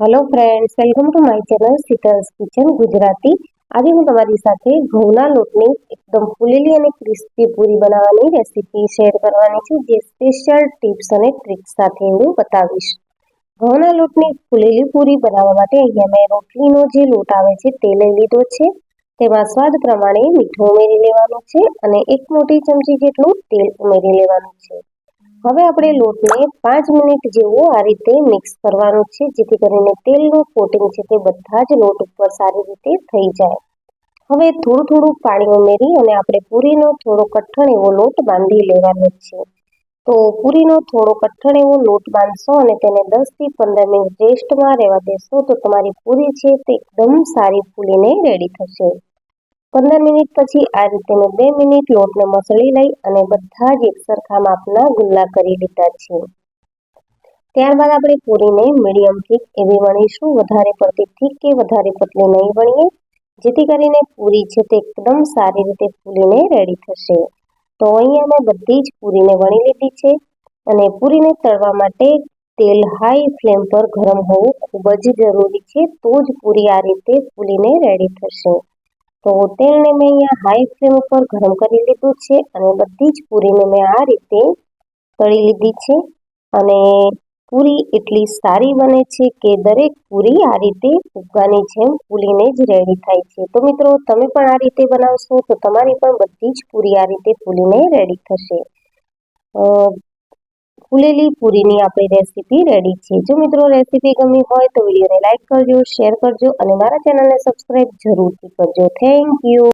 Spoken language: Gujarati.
Hello friends welcome to my channel Sheetal's kitchen Gujarati આજે હું તમારી સાથે ઘઉંના લોટની એકદમ ફૂલેલી અને ક્રિસ્પી પૂરી બનાવવાની રેસીપી શેર કરવાની છું, જે સ્પેશિયલ ટિપ્સ અને ટ્રિક્સ સાથે હું બતાવીશ. ઘઉંના લોટની ફૂલેલી પૂરી બનાવવા માટે અહીંયા મેં રોટલીનો જે લોટ આવે છે તે લઈ લીધો છે. તેમાં સ્વાદ પ્રમાણે મીઠું ઉમેરી લેવાનું છે અને એક મોટી ચમચી જેટલું તેલ ઉમેરી લેવાનું છે. હવે આપણે લોટને પાંચ મિનિટ જેવો આ રીતે મિક્સ કરવાનું છે, જેથી કરીને તેલનું કોટિંગ છે તે બધા જ લોટ ઉપર સારી રીતે થઈ જાય. હવે થોડું થોડું પાણી ઉમેરી અને આપણે પૂરીનો થોડો કઠણ એવો લોટ બાંધી લેવાનો છે. તો પૂરીનો થોડો કઠણ એવો લોટ બાંધશો અને તેને દસથી પંદર મિનિટ રેસ્ટમાં રહેવા દેશો, તો તમારી પૂરી છે તે એકદમ સારી ફૂલીને રેડી થશે. પંદર મિનિટ પછી આ રીતે મેં બે મિનિટ લોટને મસળી લઈ અને બધા જ એક સરખા માપના ગુલ્લા કરી લીધા છે. ત્યારબાદ આપણે પૂરીને મીડિયમ થીક એવી વણીશું. વધારે પડતી થીક કે વધારે પતલી નહીં વણીએ, જેથી કરીને પૂરી છે તે એકદમ સારી રીતે ફૂલીને રેડી થશે. તો અહીંયા મેં બધી જ પૂરીને વણી લીધી છે અને પૂરીને તળવા માટે તેલ હાઈ ફ્લેમ પર ગરમ હોવું ખૂબ જ જરૂરી છે. તો જ પૂરી આ રીતે ફૂલીને રેડી થશે. તો તેલને મેં અહીંયા હાઈ ફ્લેમ ઉપર ગરમ કરી લીધું છે અને બધી જ પૂરીને મેં આ રીતે તળી લીધી છે. અને પૂરી એટલી સારી બને છે કે દરેક પૂરી આ રીતે ફુગ્ગાની જેમ ફૂલીને જ રેડી થાય છે. તો મિત્રો, તમે પણ આ રીતે બનાવશો તો તમારી પણ બધી જ પૂરી આ રીતે ફૂલીને રેડી થશે. ફૂલેલી પૂરીની આપણી રેસીપી રેડી છે. જો મિત્રો રેસીપી ગમી હોય તો વિડીયોને લાઇક કરજો શેર કરજો અને મારા ચેનલને સબસ્ક્રાઈબ જરૂરથી કરજો. Thank you